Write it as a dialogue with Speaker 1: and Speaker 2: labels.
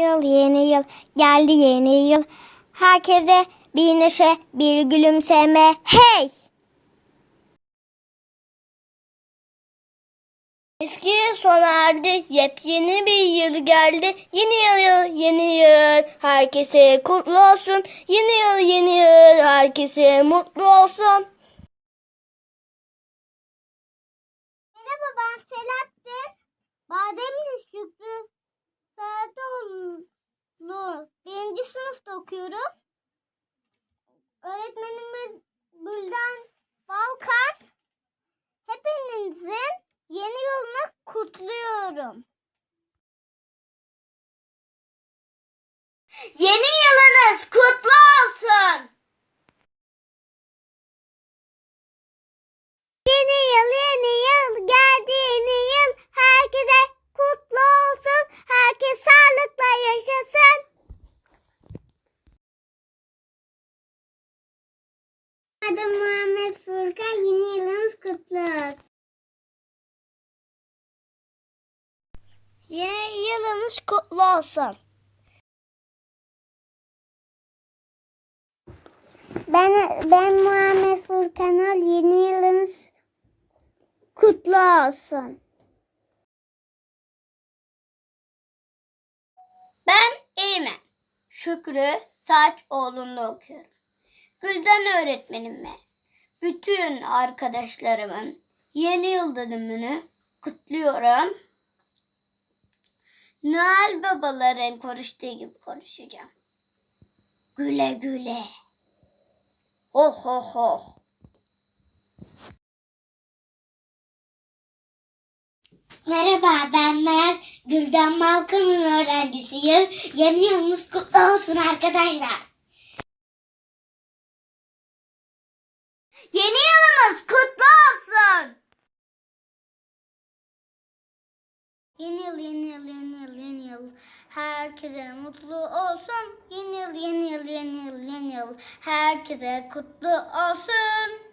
Speaker 1: Yıl yeni yıl geldi yeni yıl. Herkese bir neşe bir gülümseme. Hey!
Speaker 2: Eski yıl sona erdi, yepyeni bir yıl geldi. Yeni yıl, yeni yıl, herkese kutlu olsun. Yeni yıl, yeni yıl, herkese mutlu olsun.
Speaker 1: Merhaba ben Selahattin. Birinci sınıfta okuyorum. Öğretmenimiz Gülden Balkan. Hepinizin yeni yılını kutluyorum.
Speaker 2: Yeni yılınız kutlu
Speaker 1: Adım Muhammed Furkan. Yeni yılınız kutlu olsun.
Speaker 2: Yeni yılınız kutlu olsun.
Speaker 1: Ben ben Muhammed Furkan Ol. Yeni yılınız kutlu olsun.
Speaker 2: Ben Eymen. Şükrü Saçoğlu'nda okuyorum. Gülden öğretmenime, bütün arkadaşlarımın yeni yıl dönümünü kutluyorum. Noel babaların konuştuğu gibi konuşacağım. Güle güle. Ho ho ho.
Speaker 1: Merhaba ben Mert. Gülden Malkan'ın öğrencisiyim. Yeni yılınız kutlu olsun arkadaşlar.
Speaker 2: Yeni yılımız kutlu olsun.
Speaker 1: Yeni yıl, yeni yıl, yeni yıl, yeni yıl. Herkese mutlu olsun. Yeni yıl, yeni yıl, yeni yıl, yeni yıl. Herkese kutlu olsun.